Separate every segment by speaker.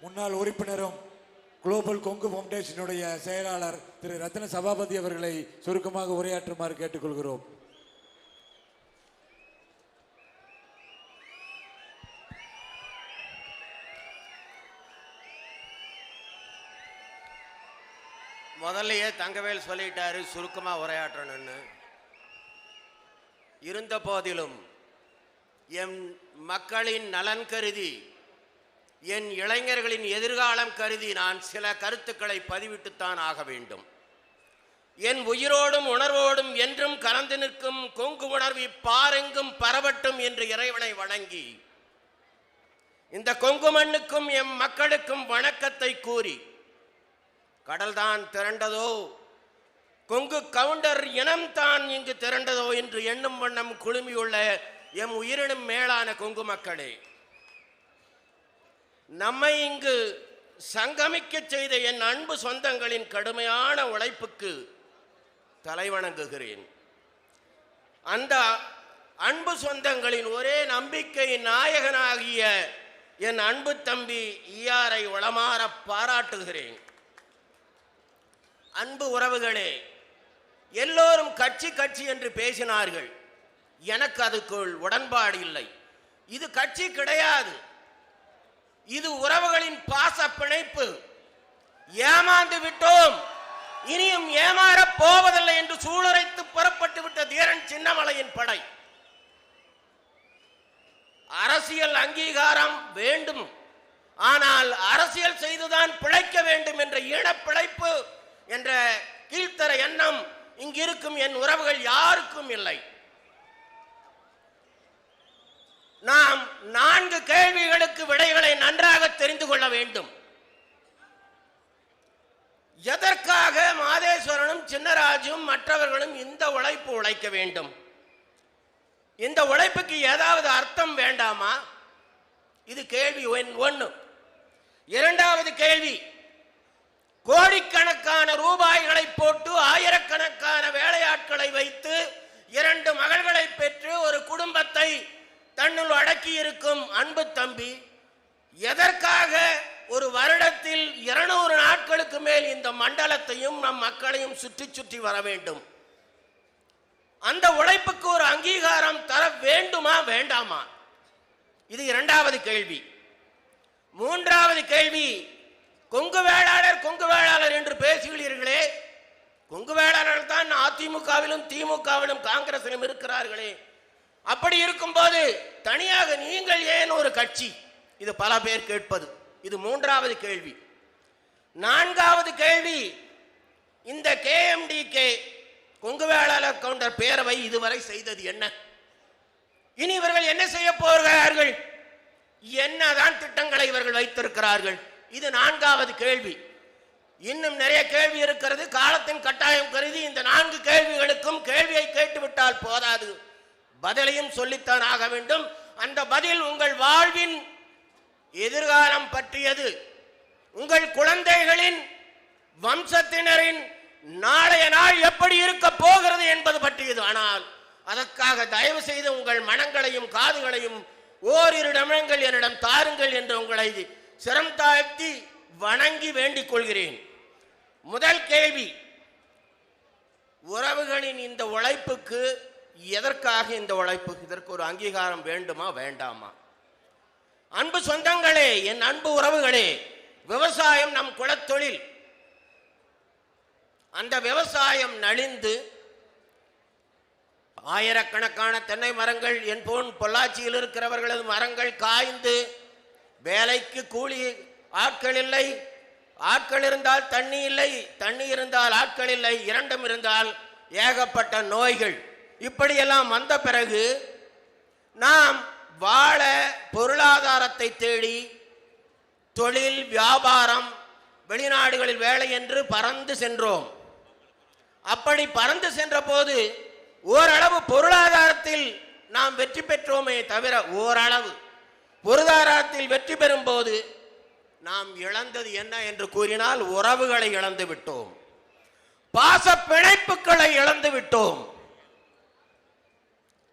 Speaker 1: முன்னாள் உறுப்பினரும் குளோபல் கொங்கு ஃபவுண்டேஷனுடைய செயலாளர் திரு ரத்ன சபாபதி அவர்களை சுருக்கமாக உரையாற்றுமாறு கேட்டுக்கொள்கிறோம்.
Speaker 2: முதல்லையே தங்கவேல் சொல்லிட்டாரு சுருக்கமா உரையாற்றணும்னு. இருந்த போதிலும் என் மக்களின் நலன் கருதி என் இளைஞர்களின் எதிர்காலம் கருதி நான் சில கருத்துக்களை பதிவிட்டுத்தான் ஆக வேண்டும். என் உயிரோடும் உணர்வோடும் என்றும் கலந்து நிற்கும் கொங்கு உணர்வு பாரெங்கும் பரவட்டும் என்று இறைவனை வணங்கி இந்த கொங்கு மண்ணுக்கும் எம் மக்களுக்கும் வணக்கத்தை கூறி கடல்தான் திரண்டதோ கொங்கு கவுண்டர் இனம்தான் இங்கு திரண்டதோ என்று எண்ணும் வண்ணம் குழுமியுள்ள எம் உயிரினும் மேலான கொங்கு மக்களே நம்மை இங்கு சங்கமிக்கச் செய்த என் அன்பு சொந்தங்களின் கடுமையான உழைப்புக்கு தலைவணங்குகிறேன் அந்த அன்பு சொந்தங்களின் ஒரே நம்பிக்கை நாயகனாகிய என் அன்பு தம்பி ஈயாரை வளமாற பாராட்டுகிறேன். அன்பு உறவுகளே எல்லோரும் கட்சி கட்சி என்று பேசினார்கள். எனக்கு அதுக்குள் உடன்பாடு இல்லை. இது கட்சி கிடையாது. இது உறவுகளின் பாச பிணைப்பு ஏமாந்து விட்டோம். இனியும் ஏமாறப் போவதில்லை என்று சூளுரைத்து புறப்பட்டு விட்ட தீரன் சின்னமலையின் படை. அரசியல் அங்கீகாரம் வேண்டும். ஆனால் அரசியல் செய்துதான் பிழைக்க வேண்டும் என்ற ஈழப் பிழைப்பு என்ற கீழ்த்தர எண்ணம் இங்கிருக்கும் என் உறவுகள் யாருக்கும் இல்லை. நாம் நான்கு கேள்விகளுக்கு விடைகளை நன்றாக தெரிந்து கொள்ள வேண்டும். எதற்காக மாதேஸ்வரனும் சின்னராஜும் மற்றவர்களும் இந்த உழைப்பு உழைக்க வேண்டும்? இந்த உழைப்புக்கு ஏதாவது அர்த்தம் வேண்டாமா? இது கேள்வி ஒன்று இரண்டாவது கேள்வி கோடிக்கணக்கான ரூபாய்களை போட்டு ஆயிரக்கணக்கான வேலையாட்களை வைத்து இரண்டு மகள்களை பெற்று ஒரு குடும்பத்தை தன்னுள் அன்பு தம்பி எதற்காக ஒரு வருடத்தில் இருநூறு நாட்களுக்கு மேல் இந்த மண்டலத்தையும் நம் மக்களையும் சுற்றி சுற்றி வர வேண்டும்? அந்த உழைப்புக்கு ஒரு அங்கீகாரம் தர வேண்டுமா வேண்டாமா? இது இரண்டாவது கேள்வி. மூன்றாவது கேள்வி கொங்கு வேளாளர் கொங்கு வேளாளர் என்று பேசுகிறீர்களே கொங்கு வேளாளர்கள் தான் அதிமுகவிலும் திமுகவிலும் காங்கிரசிலும் இருக்கிறார்களே. அப்படி இருக்கும்போது தனியாக நீங்கள் ஏன் ஒரு கட்சி? இது பல பேர் கேட்பது. இது மூன்றாவது கேள்வி. நான்காவது கேள்வி இந்த கேஎம்டிகே கொங்கு வேளாளர் கவுண்டர் பேரவை இதுவரை செய்தது என்ன? இனி இவர்கள் என்ன செய்ய போகிறார்கள்? என்னதான் திட்டங்களை இவர்கள் வைத்திருக்கிறார்கள்? இது நான்காவது கேள்வி. இன்னும் நிறைய கேள்வி இருக்கிறது. காலத்தின் கட்டாயம் கருதி இந்த நான்கு கேள்விகளுக்கும் கேள்வியை கேட்டுவிட்டால் போதாது. பதிலையும் சொல்லித்தான் ஆக வேண்டும். அந்த பதில் உங்கள் வாழ்வின் எதிர்காலம் பற்றியது. உங்கள் குழந்தைகளின் வம்சத்தினரின் நாளைய நாள் எப்படி இருக்க போகிறது என்பது பற்றியது. ஆனால் அதற்காக தயவு செய்து உங்கள் மனங்களையும் காதுகளையும் ஓரிரு நிமிடங்கள் என்னிடம் தாருங்கள் என்று உங்களை சிரம் தாழ்த்தி வணங்கி வேண்டிக் கொள்கிறேன். முதல் கேள்வி உறவுகளின் இந்த உழைப்புக்கு எதற்காக இந்த உழைப்பு? இதற்கு ஒரு அங்கீகாரம் வேண்டுமா வேண்டாமா? அன்பு சொந்தங்களே என் அன்பு உறவுகளே விவசாயம் நம் குலத்தொழில். அந்த விவசாயம் நலிந்து ஆயிரக்கணக்கான தென்னை மரங்கள் என் போன் பொள்ளாச்சியில் இருக்கிறவர்களது மரங்கள் காய்ந்து வேலைக்கு கூலி ஆட்கள் இல்லை ஆட்கள் இருந்தால் தண்ணி இல்லை தண்ணி இருந்தால் ஆட்கள் இல்லை இரண்டும் இருந்தால் ஏகப்பட்ட நோய்கள். இப்படியெல்லாம் வந்த பிறகு நாம் வாழ பொருளாதாரத்தை தேடி தொழில் வியாபாரம் வெளிநாடுகளில் வேலை என்று பறந்து சென்றோம். அப்படி பறந்து சென்ற போது ஓரளவு பொருளாதாரத்தில் நாம் வெற்றி பெற்றோமே தவிர ஓரளவு பொருளாதாரத்தில் வெற்றி பெறும் போது நாம் இழந்தது என்ன என்று கூறினால் உறவுகளை இழந்து விட்டோம். பாச பிணைப்புகளை இழந்து விட்டோம்.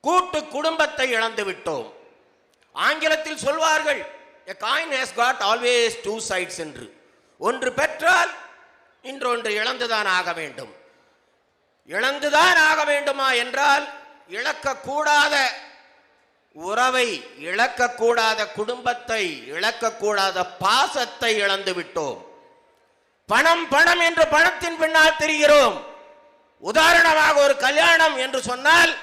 Speaker 2: கூட்டு குடும்பத்தை இழந்து விட்டோம். ஆங்கிலத்தில் சொல்வார்கள் a coin has got always two sides என்று. ஒன்று பெற்றால் இன்றொன்று இழந்துதான் ஆக வேண்டும். இழந்துதான் ஆக வேண்டுமா என்றால் இழக்கக்கூடாத உறவை இழக்கக்கூடாத குடும்பத்தை இழக்கக்கூடாத பாசத்தை இழந்து விட்டோம். பணம் பணம் என்று பணத்தின் பின்னால் தெரிகிறோம். உதாரணமாக ஒரு கல்யாணம் என்று சொன்னால்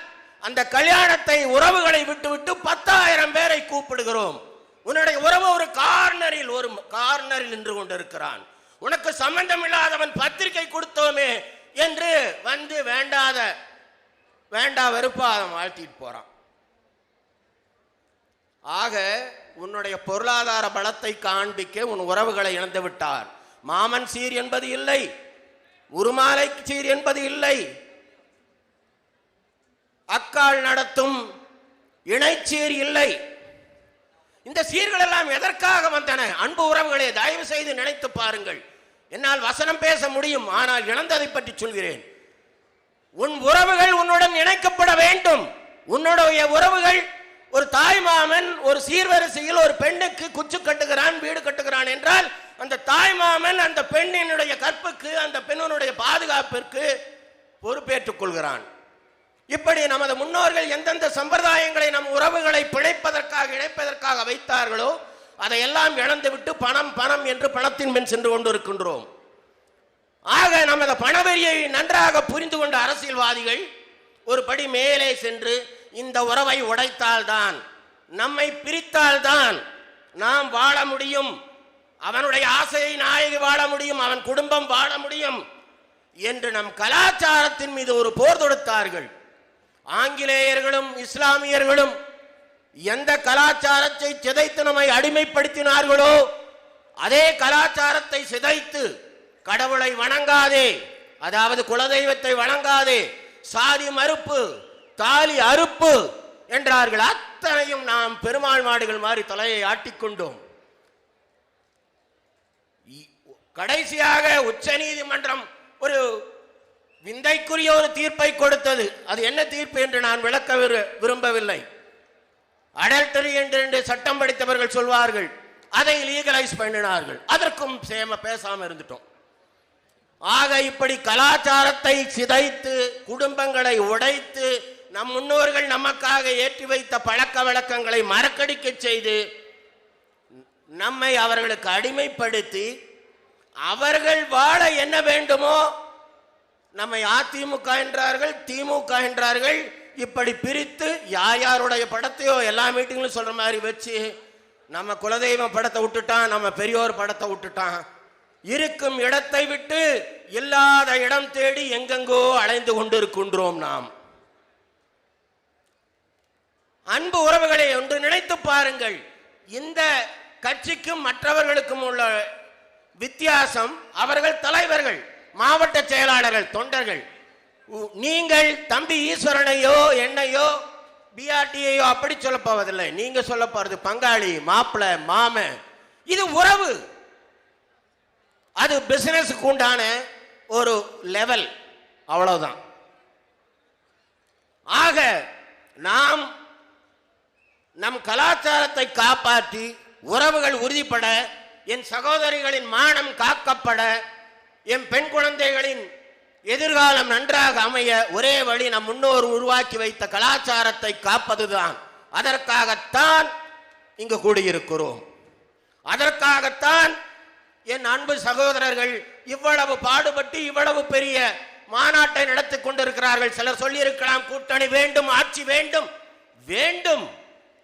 Speaker 2: அந்த கல்யாணத்தை உறவுகளை விட்டுவிட்டு பத்தாயிரம் பேரை கூப்பிடுகிறோம். உன்னுடைய உறவு ஒரு கார்னரில் ஒரு கார்னரில் நின்று கொண்டிருக்கிறான். உனக்கு சம்பந்தம் இல்லாதவன் பத்திரிகை கொடுத்தோமே என்று வந்து வேண்டாத வேண்டா வெறுப்பா அவன் வாழ்த்திட்டு போறான். ஆக உன்னுடைய பொருளாதார பலத்தை காண்பிக்க உன் உறவுகளை இழந்து விட்டார். மாமன் சீர் என்பது இல்லை. உருமாலை சீர் என்பது இல்லை. அக்கால் நடத்தும் இணைச்சீர் இல்லை. இந்த சீர்கள் எல்லாம் எதற்காக வந்தன? அன்பு உறவுகளே தயவு செய்து நினைத்து பாருங்கள். என்னால் வசனம் பேச முடியும் ஆனால் இழந்ததை பற்றி சொல்கிறேன். உன் உறவுகள் உன்னுடன் இணைக்கப்பட வேண்டும். உன்னுடைய உறவுகள் ஒரு தாய் மாமன் ஒரு சீர்வரிசையில் ஒரு பெண்ணுக்கு குச்சு கட்டுகிறான் வீடு கட்டுகிறான் என்றால் அந்த தாய் மாமன் அந்த பெண்ணினுடைய கற்புக்கு அந்த பெண்ணினுடைய பாதுகாப்பிற்கு பொறுப்பேற்றுக் கொள்கிறான். இப்படி நமது முன்னோர்கள் எந்தெந்த சம்பிரதாயங்களை நம் உறவுகளை பிழைப்பதற்காக இணைப்பதற்காக வைத்தார்களோ அதையெல்லாம் இழந்துவிட்டு பணம் பணம் என்று பணத்தின் பின் சென்று கொண்டிருக்கின்றோம். ஆக நமது பணவெறியை நன்றாக புரிந்து கொண்ட அரசியல்வாதிகள் ஒரு படி மேலே சென்று இந்த உறவை உடைத்தால்தான் நம்மை பிரித்தால்தான் நாம் வாழ முடியும். அவனுடைய ஆசையை நாயகி வாழ முடியும் அவன் குடும்பம் வாழ முடியும் என்று நம் கலாச்சாரத்தின் மீது ஒரு போர் தொடுத்தார்கள். ஆங்கிலேயர்களும் இஸ்லாமியர்களும் எந்த கலாச்சாரத்தை சிதைத்து நம்மை அடிமைப்படுத்தினார்களோ அதே கலாச்சாரத்தை சிதைத்து கடவுளை வணங்காதே அதாவது குலதெய்வத்தை வணங்காதே சாதி மறுப்பு தாலி அறுப்பு என்றார்கள். அத்தனையும் நாம் பெருமாள் மாடுகள் மாதிரி தலையை ஆட்டிக்கொண்டோம் இ- கடைசியாக உச்ச நீதிமன்றம் ஒரு விந்தைக்குரிய ஒரு தீர்ப்பை கொடுத்தது. அது என்ன தீர்ப்பு என்று நான் விளக்க விரு- விரும்பவில்லை. அடல்டரி என்று என்று சட்டம் படித்தவர்கள் சொல்வார்கள். அதை லீகலைஸ் பண்ணினார்கள். அதற்கும் சேம பேசாம இருந்துட்டோம். ஆக இப்படி கலாச்சாரத்தை சிதைத்து குடும்பங்களை உடைத்து நம் முன்னோர்கள் நமக்காக ஏற்றி வைத்த பழக்க வழக்கங்களை மறக்கடிக்க செய்து நம்மை அவர்களுக்கு அடிமைப்படுத்தி அவர்கள் வாழ என்ன வேண்டுமோ நம்மை அதிமுக என்றார்கள் திமுக என்றார்கள் இப்படி பிரித்து யார் யாருடைய படத்தையோ எல்லா மீட்டிங்லையும் சொல்ற மாதிரி வச்சு நம்ம குலதெய்வம் படத்தை விட்டுட்டான் நம்ம பெரியோர் படத்தை விட்டுட்டான். இருக்கும் இடத்தை விட்டு இல்லாத இடம் தேடி எங்கெங்கோ அலைந்து கொண்டிருக்கின்றோம் நாம். அன்பு உறவுகளை ஒன்று நினைத்து பாருங்கள். இந்த கட்சிக்கும் மற்றவர்களுக்கும் உள்ள வித்தியாசம் அவர்கள் தலைவர்கள். மாவட்ட செயலாளர்கள் தொண்டர்கள் உ- நீங்கள் தம்பி ஈஸ்வரனையோ என்னையோ பிஆர்டியையோ அப்படி சொல்ல போவதில்லை. நீங்க சொல்ல போறது பங்காளி மாப்பிள மாம. இது உறவு. அது பிசினஸுக்கு உண்டான ஒரு லெவல் அவ்வளவுதான். ஆக நாம் நம் கலாச்சாரத்தை காப்பாற்றி உறவுகள் உறுதிப்பட என் சகோதரிகளின் மானம் காக்கப்பட என் பெண் குழந்தைகளின் எதிர்காலம் நன்றாக அமைய ஒரே வழி நம் முன்னோர் உருவாக்கி வைத்த கலாச்சாரத்தை காப்பதுதான். அதற்காகத்தான் இங்கு கூடியிருக்கிறோம். அதற்காகத்தான் என் அன்பு சகோதரர்கள் இவ்வளவு பாடுபட்டு இவ்வளவு பெரிய மாநாட்டை நடத்தி கொண்டிருக்கிறார்கள். சிலர் சொல்லியிருக்கலாம் கூட்டணி வேண்டும் ஆட்சி வேண்டும். வேண்டும்.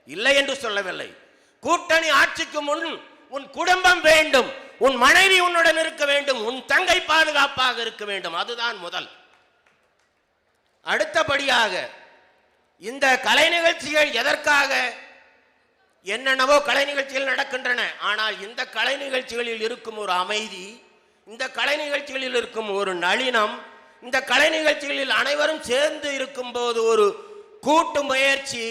Speaker 2: இல்லை என்று சொல்லவில்லை. கூட்டணி ஆட்சிக்கு முன் உன் குடும்பம் வேண்டும். உன் மனைவி உன்னுடன் இருக்க வேண்டும் உன் தங்கை பாதுகாப்பாக இருக்க வேண்டும். அதுதான் முதல். அடுத்தபடியாக இந்த கலை நிகழ்ச்சிகள் எதற்காக? என்னென்னவோ கலை நிகழ்ச்சிகள் நடக்கின்றன. ஆனால் இந்த கலை நிகழ்ச்சிகளில் இருக்கும் ஒரு அமைதி இந்த கலை நிகழ்ச்சிகளில் இருக்கும் ஒரு நளினம் இந்த கலை நிகழ்ச்சிகளில் அனைவரும் சேர்ந்து இருக்கும்போது ஒரு கூட்டு முயற்சி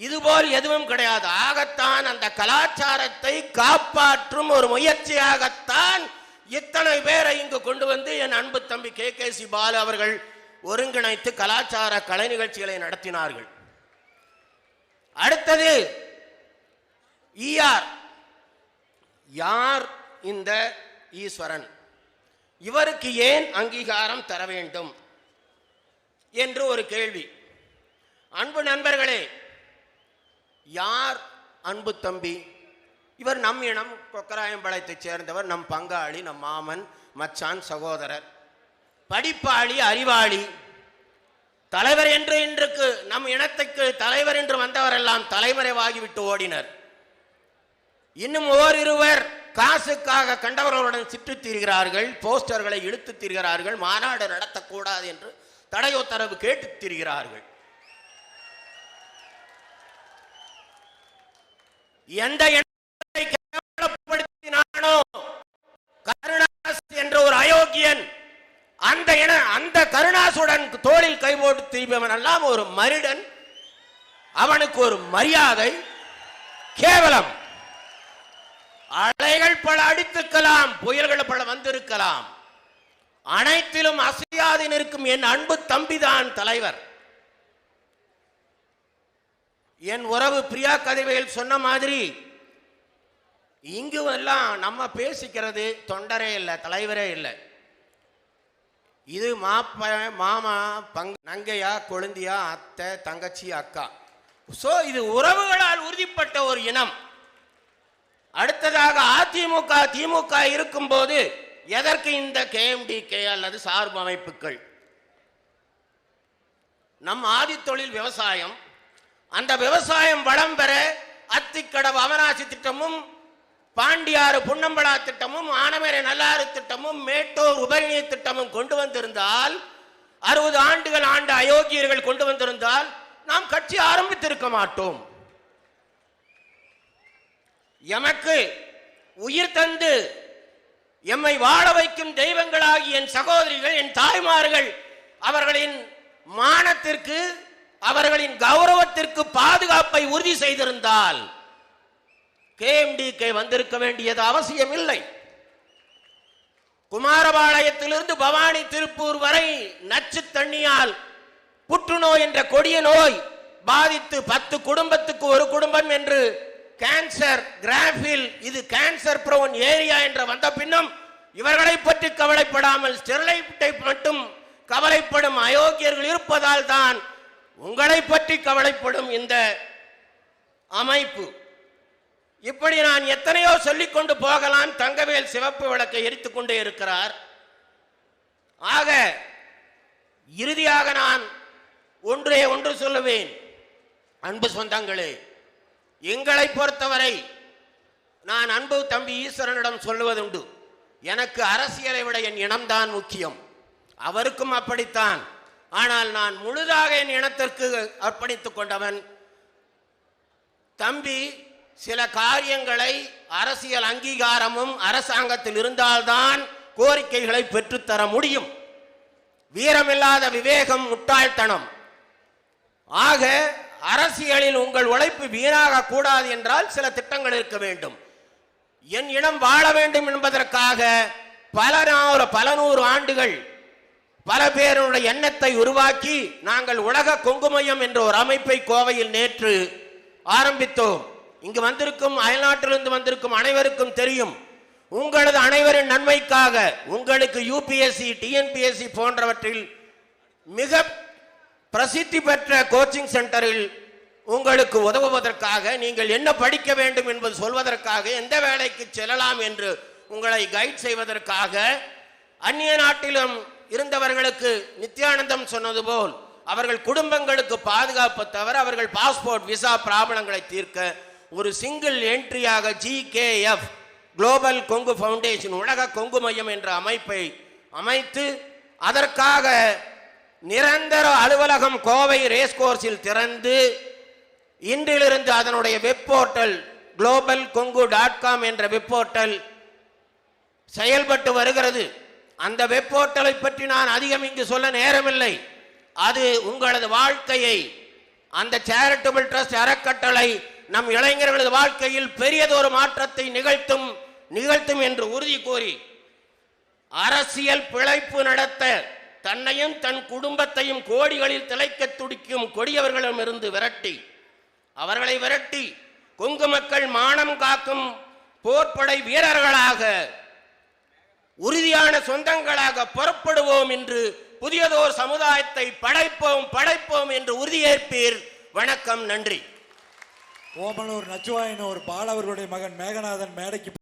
Speaker 2: இதுபோல் எதுவும் கிடையாது. ஆகத்தான் அந்த கலாச்சாரத்தை காப்பாற்றும் ஒரு முயற்சியாகத்தான் இத்தனை பேரை இங்கு கொண்டு வந்து என் அன்பு தம்பி கே. கே. சி. பாலு அவர்கள் ஒருங்கிணைத்து கலாச்சார கலை நிகழ்ச்சிகளை நடத்தினார்கள். அடுத்தது ஈஆர் யார் இந்த ஈஸ்வரன்? இவருக்கு ஏன் அங்கீகாரம் தர வேண்டும்? என்று ஒரு கேள்வி. அன்பு நண்பர்களே யார் அன்பு தம்பி? இவர் நம் இனம் கொக்கராயம்பாளையத்தைச் சேர்ந்தவர் நம் பங்காளி நம் மாமன் மச்சான் சகோதரர். படிப்பாளி அறிவாளி. தலைவர் என்று இன்றுக்கு நம் இனத்துக்கு தலைவர் என்று வந்தவரெல்லாம் தலைமறைவாகிவிட்டு ஓடினர். இன்னும் ஓரிருவர் காசுக்காக கண்டவர்களுடன் சுற்றித் திரிகிறார்கள் போஸ்டர்களை இழுத்து திரிகிறார்கள் மாநாடு நடத்தக்கூடாது என்று தடை உத்தரவு கேட்டுத் திரிகிறார்கள். எந்த எண்ணத்தை கேவலப்படுத்தினானோ கருணாஸ் என்ற ஒரு அயோக்கியன் அந்த இன அந்த கருணாசுடன் தோளில் கை போட்டு எல்லாம் ஒரு மரிடன். அவனுக்கு ஒரு மரியாதை கேவலம். அலைகள் பல அடித்துக்கலாம் புயல்கள் பல வந்திருக்கலாம். அனைத்திலும் அசையாது நிற்கும் என் அன்பு தம்பிதான் தலைவர். என் உறவு பிரியா கதிவையில் சொன்ன மாதிரி இங்கு எல்லாம் நம்ம பேசிக்கிறது தொண்டரே இல்லை தலைவரே இல்லை. இது மாப்ப மாமா பங் நங்கையா கொழுந்தியா அத்தை தங்கச்சி அக்கா. ஸோ இது உறவுகளால் உறுதிப்பட்ட ஒரு இனம். அடுத்ததாக அதிமுக திமுக இருக்கும்போது எதற்கு இந்த கேஎம்டிகே அல்லது சார்பு அமைப்புகள்? நம் ஆதித்தொழில் விவசாயம் அந்த விவசாயம் வளம் பெற அத்திக்கடவு அவனாசி திட்டமும் பாண்டியாறு புன்னம்பலா திட்டமும் ஆனமேரை நல்லாறு திட்டமும் மேட்டூர் உபரிநீர் திட்டமும் கொண்டு வந்திருந்தால் அறுபது ஆண்டுகள் ஆண்டு அயோக்கியர்கள் கொண்டு வந்திருந்தால் நாம் கட்சி ஆரம்பித்திருக்க மாட்டோம். எமக்கு உயிர் தந்து எம்மை வாழ வைக்கும் தெய்வங்களாகி என் சகோதரிகள் என் தாய்மார்கள் அவர்களின் மானத்திற்கு அவர்களின் கௌரவத்திற்கு பாதுகாப்பை உறுதி செய்திருந்தால் கேஎம்டிகே வந்திருக்க வேண்டியது அவசியம் இல்லை குமாரபாளையத்திலிருந்து பவானி திருப்பூர் வரை நச்சு தண்ணியால் புற்றுநோய் என்ற கொடிய நோய் பாதித்து பத்து குடும்பத்துக்கு ஒரு குடும்பம் என்று கேன்சர் கிராஃபில் இது கேன்சர் ப்ரோன் ஏரியா என்ற வந்த பின்னும் இவர்களை பற்றி கவலைப்படாமல் ஸ்டெர்லைட்டை மட்டும் கவலைப்படும் அயோக்கியர்கள் இருப்பதால் தான் உங்களை பற்றி கவலைப்படும் இந்த அமைப்பு. இப்படி நான் எத்தனையோ சொல்லிக் கொண்டு போகலாம். தங்கவேல் சிவப்பு விளக்கை எரித்துக்கொண்டே இருக்கிறார். ஆக இறுதியாக நான் ஒன்றே ஒன்று சொல்லுவேன். அன்பு சொந்தங்களே எங்களை பொறுத்தவரை நான் அன்பு தம்பி ஈஸ்வரனிடம் சொல்லுவதுண்டு. எனக்கு அரசியலை விட என் இனம்தான் முக்கியம். அவருக்கும் அப்படித்தான். ஆனால் நான் முழுதாக என் இனத்திற்கு அர்ப்பணித்துக் கொண்டவன். தம்பி சில காரியங்களை அரசியல் அங்கீகாரமும் அரசாங்கத்தில் இருந்தால்தான் கோரிக்கைகளை பெற்றுத்தர முடியும். வீரமில்லாத விவேகம் முட்டாள்தனம். ஆக அரசியலில் உங்கள் உழைப்பு வீணாக கூடாது என்றால் சில திட்டங்கள் இருக்க வேண்டும். என் இனம் வாழ வேண்டும் என்பதற்காக பல நூறு பல நூறு ஆண்டுகள் பல பேருடைய எண்ணத்தை உருவாக்கி நாங்கள் உலக குங்குமயம் என்ற ஒரு அமைப்பை கோவையில் நேற்று ஆரம்பித்தோம். இங்கு வந்திருக்கும் அயல்நாட்டிலிருந்து வந்திருக்கும் அனைவருக்கும் தெரியும். உங்களது அனைவரின் நன்மைக்காக உங்களுக்கு யூபிஎஸ்சி டிஎன்பிஎஸ்சி போன்றவற்றில் மிக பிரசித்தி பெற்ற கோச்சிங் சென்டரில் உங்களுக்கு உதவுவதற்காக நீங்கள் என்ன படிக்க வேண்டும் என்பது சொல்வதற்காக எந்த வேலைக்கு செல்லலாம் என்று உங்களை கைட் செய்வதற்காக அந்நிய நாட்டிலும் இருந்தவர்களுக்கு நித்யானந்தம் சொன்னது போல் அவர்கள் குடும்பங்களுக்கு பாதுகாப்பு தவிர அவர்கள் பாஸ்போர்ட் விசா பிராபலங்களை தீர்க்க ஒரு சிங்கிள் என்ட்ரியாக ஜிகேஎஃப் குளோபல் கொங்கு ஃபவுண்டேஷன் உலக கொங்கு மையம் என்ற அமைப்பை அமைத்து அதற்காக நிரந்தர அலுவலகம் கோவை ரேஸ் கோர்ஸில் திறந்து இன்றிலிருந்து அதனுடைய web portal global Kongu dot com என்ற வெப் போர்ட்டல் செயல்பட்டு வருகிறது. அந்த வெப் போர்ட்டலை பற்றி நான் அதிகம் இங்கு சொல்ல நேரமில்லை. அது உங்களது வாழ்க்கையை அந்த சேரிட்டபிள் ட்ரஸ்ட் அறக்கட்டளை நம் இளைஞர்களது வாழ்க்கையில் பெரியதொரு மாற்றத்தை நிகழ்த்தும் நிகழ்த்தும் என்று உறுதி கூறி அரசியல் பிழைப்பு நடத்த தன்னையும் தன் குடும்பத்தையும் கோடிகளில் திளைக்க துடிக்கும் கொடியவர்களிடமிருந்து விரட்டி அவர்களை விரட்டி கொங்கு மக்கள் மானம் காக்கும் போர்ப்படை வீரர்களாக உறுதியான சொந்தங்களாக புறப்படுவோம் என்று புதியதோர் சமுதாயத்தை படைப்போம் படைப்போம் என்று உறுதியேற்பீர். வணக்கம் நன்றி.
Speaker 1: ஓமலூர் நச்சுவாயினூர் ஒரு அவர்களுடைய மகன் மேகநாதன் மேடைக்கு